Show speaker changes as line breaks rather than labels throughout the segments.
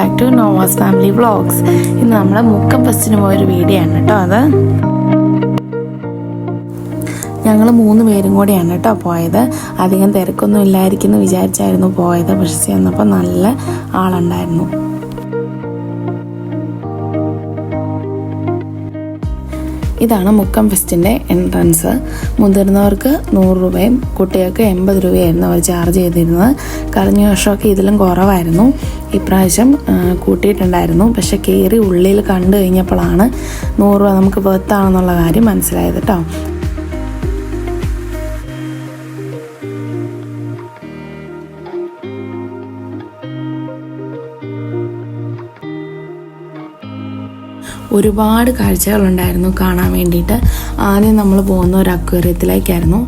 Back to നോവാസ് family vlogs ഇന്ന് നമ്മൾ മുക്കം ഫസ്റ്റിന് പോയൊരു വീഡിയോ ആണ് കേട്ടോ അത്. ഞങ്ങൾ മൂന്ന് പേരും കൂടിയാണ് കേട്ടോ പോയത്. അധികം തിരക്കൊന്നും ഇല്ലായിരിക്കും എന്ന് വിചാരിച്ചായിരുന്നു പോയത്. പക്ഷെ ചെന്നപ്പോൾ നല്ല ആളുണ്ടായിരുന്നു. ഇതാണ് മുക്കം ഫെസ്റ്റിന്റെ എൻട്രൻസ്. മുതിർന്നവർക്ക് നൂറ് രൂപയും കുട്ടികൾക്ക് എൺപത് രൂപയായിരുന്നു അവർ ചാർജ് ചെയ്തിരുന്നത്. കഴിഞ്ഞ വർഷമൊക്കെ ഇതിലും കുറവായിരുന്നു. ഇപ്രാവശ്യം കൂട്ടിയിട്ടുണ്ടായിരുന്നു. പക്ഷെ കയറി ഉള്ളിൽ കണ്ടു കഴിഞ്ഞപ്പോഴാണ് നൂറ് രൂപ നമുക്ക് വെർത്താണെന്നുള്ള കാര്യം മനസ്സിലായത് കേട്ടോ ഒരുപാട് കാഴ്ചകളുണ്ടായിരുന്നു കാണാൻ വേണ്ടിയിട്ട്. ആദ്യം നമ്മൾ പോകുന്ന ഒരു അക്വേറിയത്തിലേക്കായിരുന്നു.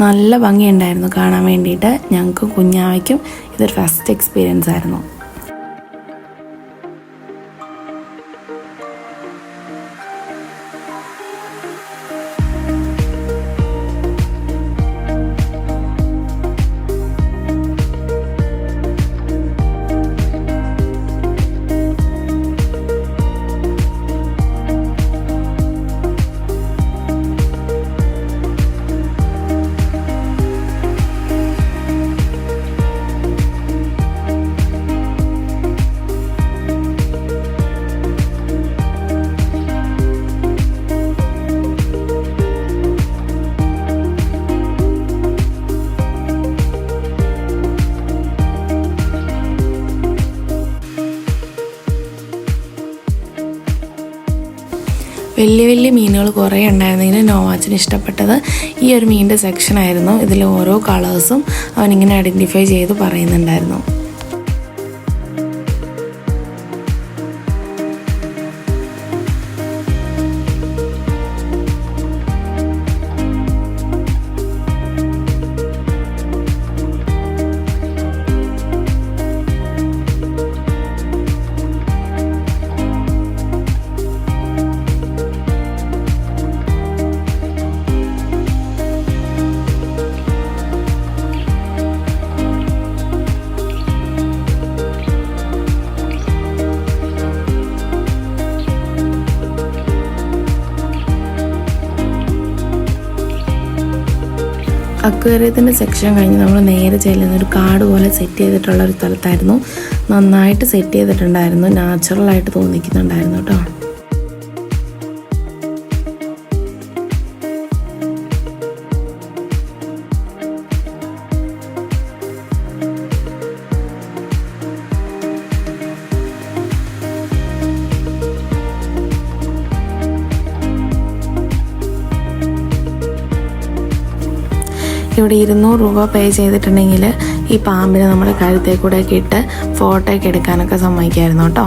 നല്ല ഭംഗിയുണ്ടായിരുന്നു കാണാൻ വേണ്ടിയിട്ട് ഞങ്ങൾക്ക് കുഞ്ഞാവയ്ക്കും ഇതൊരു ഫസ്റ്റ് എക്സ്പീരിയൻസ് ആയിരുന്നു. വലിയ വലിയ മീനുകൾ കുറേ ഉണ്ടായിരുന്നതിന് നോവാച്ചിന് ഇഷ്ടപ്പെട്ടത് ഈ ഒരു മീനിന്റെ സെക്ഷനായിരുന്നു ഇതിൽ ഓരോ കളേഴ്സും അവനിങ്ങനെ ഐഡന്റിഫൈ ചെയ്ത് പറയുന്നുണ്ടായിരുന്നു. അക്വേറിയത്തിന്റെ സെക്ഷൻ കഴിഞ്ഞ് നമ്മൾ നേരെ ചെല്ലുന്ന ഒരു കാട് പോലെ സെറ്റ് ചെയ്തിട്ടുള്ള ഒരു സ്ഥലത്തായിരുന്നു. നന്നായിട്ട് സെറ്റ് ചെയ്തിട്ടുണ്ടായിരുന്നു. നാച്ചുറലായിട്ട് തോന്നിക്കുന്നുണ്ടായിരുന്നു കേട്ടോ ഇവിടെ ഇരുന്നൂറ് രൂപ പേ ചെയ്തിട്ടുണ്ടെങ്കിൽ ഈ പാമ്പിനെ നമ്മുടെ കഴുത്തിൽ കൂടെ ഒക്കെ ഇട്ട് ഫോട്ടോ ഒക്കെ എടുക്കാനൊക്കെ സമ്മതിക്കായിരുന്നു കേട്ടോ.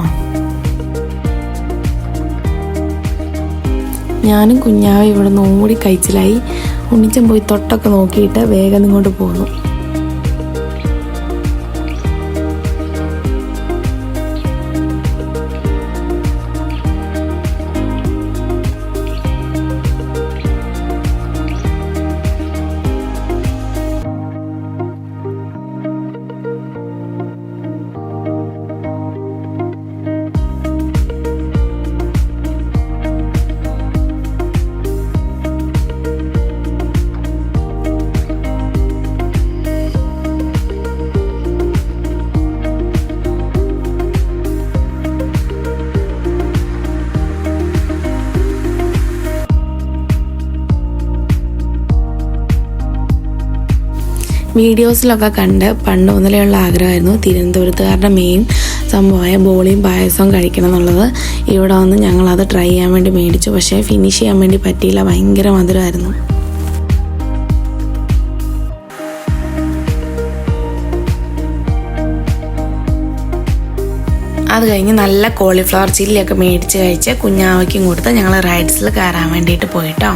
ഞാനും കുഞ്ഞാവും ഇവിടെ നിന്ന് ഓടി കഴിച്ചിലായി. ഉണ്ണിച്ചൻ പോയി തൊട്ടൊക്കെ നോക്കിയിട്ട് വേഗം ഇങ്ങോട്ട് പോന്നു. വീഡിയോസിലൊക്കെ കണ്ട് പണ്ട് മുതലെയുള്ള ആഗ്രഹമായിരുന്നു തിരുവനന്തപുരത്തുകാരുടെ മെയിൻ സംഭവമായ ബോളിയും പായസവും കഴിക്കണം എന്നുള്ളത് ഇവിടെ വന്ന് ഞങ്ങളത് ട്രൈ ചെയ്യാൻ വേണ്ടി മേടിച്ചു. പക്ഷേ ഫിനിഷ് ചെയ്യാൻ വേണ്ടി പറ്റിയില്ല. ഭയങ്കര മധുരമായിരുന്നു. അത് കഴിഞ്ഞ് നല്ല കോളിഫ്ലവർ ചില്ലിയൊക്കെ മേടിച്ച് കഴിച്ച് കുഞ്ഞാവയ്ക്കും കൊടുത്ത് ഞങ്ങൾ റൈഡ്സിൽ കയറാൻ വേണ്ടിയിട്ട് പോയിട്ടോ.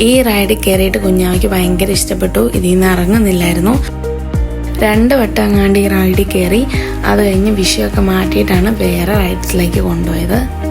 ഈ റൈഡ് കയറിയിട്ട് കുഞ്ഞാവയ്ക്ക് ഭയങ്കര ഇഷ്ടപ്പെട്ടു. ഇതിൽ നിന്ന് ഇറങ്ങുന്നില്ലായിരുന്നു. രണ്ട് വട്ടം അങ്ങാണ്ട് ഈ റൈഡിൽ കയറി അത് കഴിഞ്ഞ് വിഷയമൊക്കെ മാറ്റിയിട്ടാണ് വേറെ റൈഡ്സിലേക്ക് കൊണ്ടുപോയത്.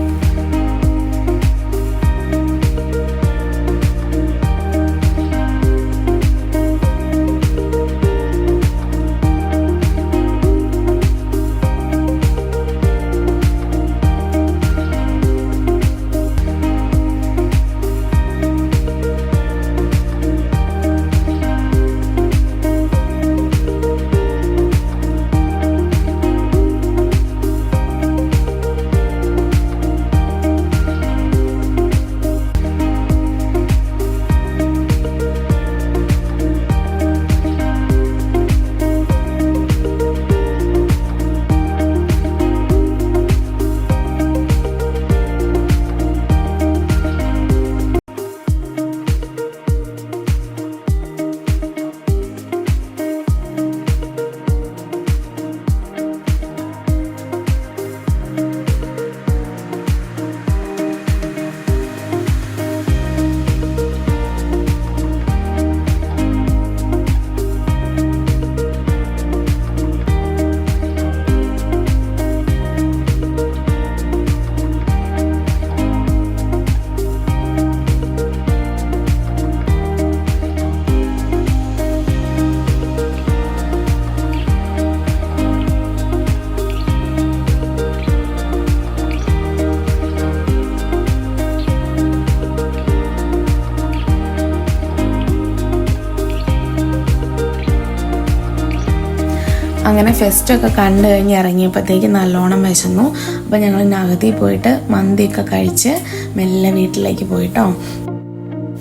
അങ്ങനെ ഫെസ്റ്റൊക്കെ കണ്ടു കഴിഞ്ഞ് ഇറങ്ങിയപ്പോഴത്തേക്ക് നല്ലോണം വിശന്നു. അപ്പോൾ ഞങ്ങൾ നഗതി പോയിട്ട് മന്തിയൊക്കെ കഴിച്ച് മെല്ലെ വീട്ടിലേക്ക് പോയിട്ടോ.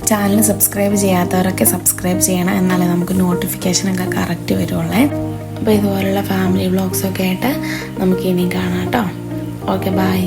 ചാനൽ സബ്സ്ക്രൈബ് ചെയ്യാത്തവരൊക്കെ സബ്സ്ക്രൈബ് ചെയ്യണം എന്നാലേ നമുക്ക് നോട്ടിഫിക്കേഷനൊക്കെ കറക്റ്റ് വരുള്ളേ അപ്പോൾ ഇതുപോലുള്ള ഫാമിലി വ്ളോഗ്സൊക്കെ ആയിട്ട് നമുക്ക് ഇനി കാണാം കേട്ടോ. Okay bye